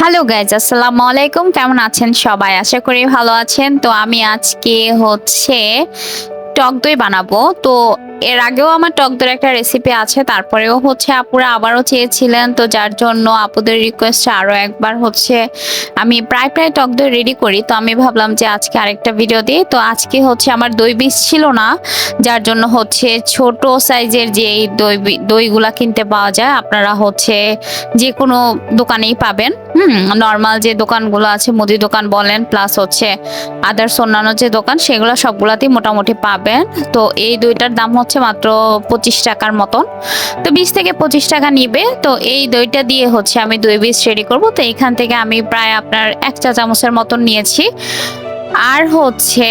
Hello guys আসসালামু আলাইকুম। কেমন আছেন সবাই? আশা করি ভালো আছেন। তো আমি আজকে হচ্ছে টক দই বানাবো। তো এর আগেও আমার টক দইয়ের একটা রেসিপি আছে, তারপরেও হচ্ছে আপুরা আবারও চেয়েছিলেন। তো যার জন্য আপুদের রিকোয়েস্টে আরও একবার হচ্ছে আমি প্রায় প্রায় টক দই রেডি করি। তো আমি ভাবলাম যে আজকে আরেকটা ভিডিও দিই। তো আজকে হচ্ছে আমার দই বীজ ছিল না, যার জন্য হচ্ছে ছোট সাইজের যে দই দইগুলা কিনতে পাওয়া যায়, আপনারা হচ্ছে যে কোনো দোকানেই পাবেন। হুম নর্মাল যে দোকানগুলো আছে, মুদি দোকান বলেন প্লাস হচ্ছে আদার্স অন্যান্য যে দোকান, সেগুলো সবগুলাতেই মোটামুটি পাবেন। তো এই দইটার দাম হচ্ছে মাত্র পঁচিশ টাকার মতন। তো বিশ থেকে পঁচিশ টাকা নিবে। তো এই দইটা দিয়ে হচ্ছে আমি দই বীজ রেডি করব। তো এখান থেকে আমি প্রায় আপনার এক চা চামচের মতন নিয়েছি। আর হচ্ছে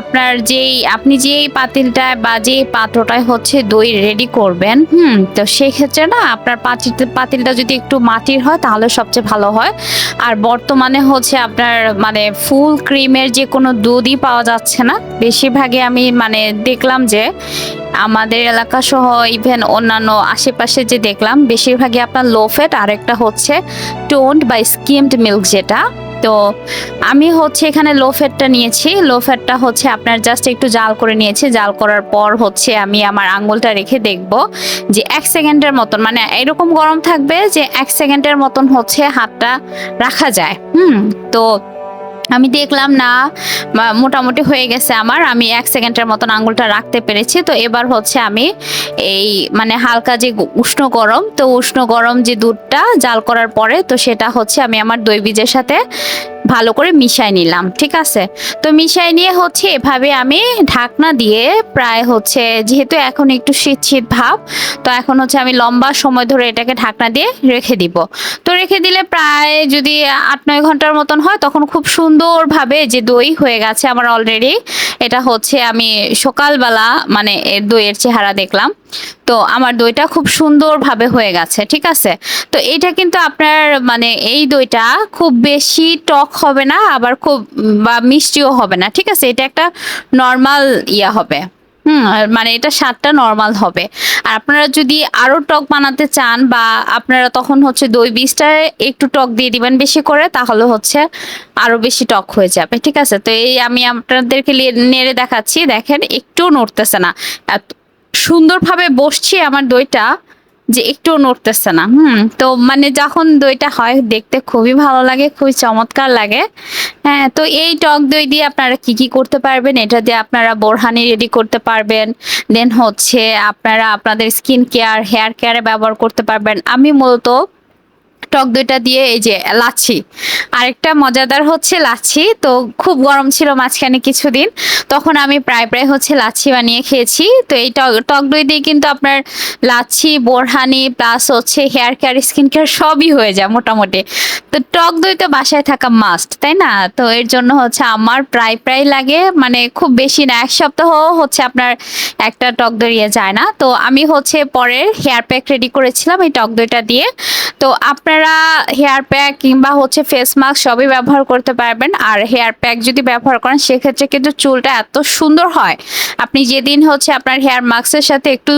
আপনার যেই, আপনি যেই পাতিলটায় বা যেই পাত্রটায় হচ্ছে দই রেডি করবেন, হুম, তো সেই ক্ষেত্রে না আপনার পাতিল, পাতিলটা যদি একটু মাটির হয় তাহলে সবচেয়ে ভালো হয়। আর বর্তমানে হচ্ছে আপনার মানে ফুল ক্রিমের যে কোনো দুধই পাওয়া যাচ্ছে না। বেশিরভাগে আমি মানে দেখলাম যে আমাদের এলাকা সহ ইভেন অন্যান্য আশেপাশে যে দেখলাম, বেশিরভাগই আপনার লো ফ্যাট আর একটা হচ্ছে টোন্ড বা স্কিমড মিল্ক যেটা। তো আমি হচ্ছে এখানে লো ফ্যাটটা নিয়েছি। লো ফ্যাটটা হচ্ছে আপনার জাস্ট একটু জাল করে নিয়েছি। জাল করার পর হচ্ছে আমি আমার আঙুলটা রেখে দেখব যে এক সেকেন্ডের মতন মানে এরকম গরম থাকবে যে এক সেকেন্ডের মতন হচ্ছে হাতটা রাখা যায়। হুম, তো আমি দেখলাম না মোটামুটি হয়ে গেছে আমার। আমি এক সেকেন্ডের মতন আঙুলটা রাখতে পেরেছি। তো এবার হচ্ছে আমি এই মানে হালকা যে উষ্ণ গরম, তো উষ্ণ গরম যে দুধটা জাল করার পরে, তো সেটা হচ্ছে আমি আমার দই বীজের সাথে ভালো করে মিশাই নিলাম, ঠিক আছে? তো মিশাই নিয়ে হচ্ছে এভাবে আমি ঢাকনা দিয়ে প্রায় হচ্ছে, যেহেতু এখন একটু শীত শীত ভাব, তো এখন হচ্ছে আমি লম্বা সময় ধরে এটাকে ঢাকনা দিয়ে রেখে দিব। তো রেখে দিলে প্রায় যদি আট নয় ঘণ্টার মতন হয়, তখন খুব সুন্দরভাবে যে দই হয়ে গেছে আমার অলরেডি এটা হচ্ছে আমি সকালবেলা মানে দইয়ের চেহারা দেখলাম। তো আমার দইটা খুব সুন্দরভাবে হয়ে গেছে, ঠিক আছে? তো এটা কিন্তু আপনার মানে এই দইটা খুব বেশি টক হবে না, আবার খুব বা মিষ্টিও হবে না, ঠিক আছে? এটা একটা নর্মাল ইয়া হবে, হুম? মানে এটা স্বাদটা নর্মাল হবে। আর আপনারা যদি আরও টক বানাতে চান বা আপনারা তখন হচ্ছে দই বীজটা একটু টক দিয়ে দিবেন বেশি করে, তাহলে হচ্ছে আরও বেশি টক হয়ে যাবে, ঠিক আছে? তো এই আমি আপনাদেরকে নেড়ে দেখাচ্ছি, দেখেন একটু নড়তেছে না। সুন্দরভাবে বসছি আমার দইটা যে একটু নড়তেছে না, হুম। তো মানে যখন দইটা হয় দেখতে খুবই ভালো লাগে, খুবই চমৎকার লাগে। হ্যাঁ তো এই টক দই দিয়ে আপনারা কি কি করতে পারবেন? এটা দিয়ে আপনারা বোরহানি রেডি করতে পারবেন। দেন হচ্ছে আপনারা আপনাদের স্কিন কেয়ার হেয়ার কেয়ারে ব্যবহার করতে পারবেন। আমি মূলত টক দইটা দিয়ে এই যে লাচ্ছি। আরেকটা মজাদার হচ্ছে লাচ্ছি, তো খুব গরম ছিল মাঝখানে কিছুদিন, তখন আমি প্রায় প্রায় হচ্ছে লাচ্ছি বানিয়ে খেয়েছি। তো এই টক টক দই দিয়ে কিন্তু আপনার লাচ্ছি, বোরহানি প্লাস হচ্ছে হেয়ার কেয়ার স্কিন কেয়ার সবই হয়ে যায় মোটামুটি। তো টক দই তো বাসায় থাকা মাস্ট তাই না? তো এর জন্য হচ্ছে আমার প্রায় প্রায় লাগে মানে খুব বেশি না, এক সপ্তাহ হচ্ছে আপনার একটা টক দই ইয়ে যায় না। তো আমি হচ্ছে পরের হেয়ার প্যাক রেডি করেছিলাম এই টক দইটা দিয়ে। তো আপনারা হেয়ার প্যাক কিংবা হচ্ছে ফেস মাস্ক সবই ব্যবহার করতে পারবেন। আর হেয়ার প্যাক যদি ব্যবহার করেন, সেক্ষেত্রে কিন্তু চুলটা এত সুন্দর হয়। আপনি যেদিন হচ্ছে আপনার হেয়ার মাস্কের সাথে একটু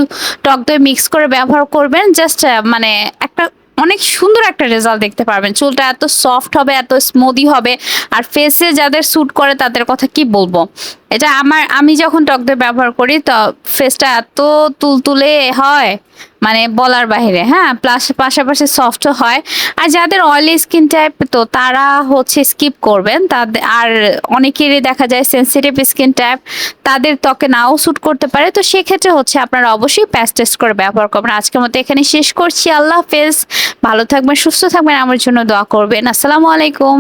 টক দই মিক্স করে ব্যবহার করবেন জাস্ট মানে একটা অনেক সুন্দর একটা রেজাল্ট দেখতে পারবেন। চুলটা এত সফট হবে, এত স্মুদি হবে। আর ফেসে যাদের স্যুট করে, তাদের কথা কি বলব? এটা আমার, আমি যখন টক দই ব্যবহার করি, তো ফেসটা এত তুলতুলে হয়। মানে বলার বাইরে হ্যাঁ? প্লাস পাশাপাশি সফটও হয়। আর যাদের অয়েলি স্কিন টাইপ তো তারা হচ্ছে স্কিপ করবেন। তাদের আর অনেকেরই দেখা যায় সেনসিটিভ স্কিন টাইপ তাদের ত্বকে নাও স্যুট করতে পারে। তো সেক্ষেত্রে হচ্ছে আপনারা অবশ্যই প্যাচ টেস্ট করে ব্যবহার করবেন। আজকের মতো এখানে শেষ করছি। আল্লাহ হাফেজ। ভালো থাকবেন, সুস্থ থাকবেন। আমার জন্য দোয়া করবেন। আসসালামু আলাইকুম।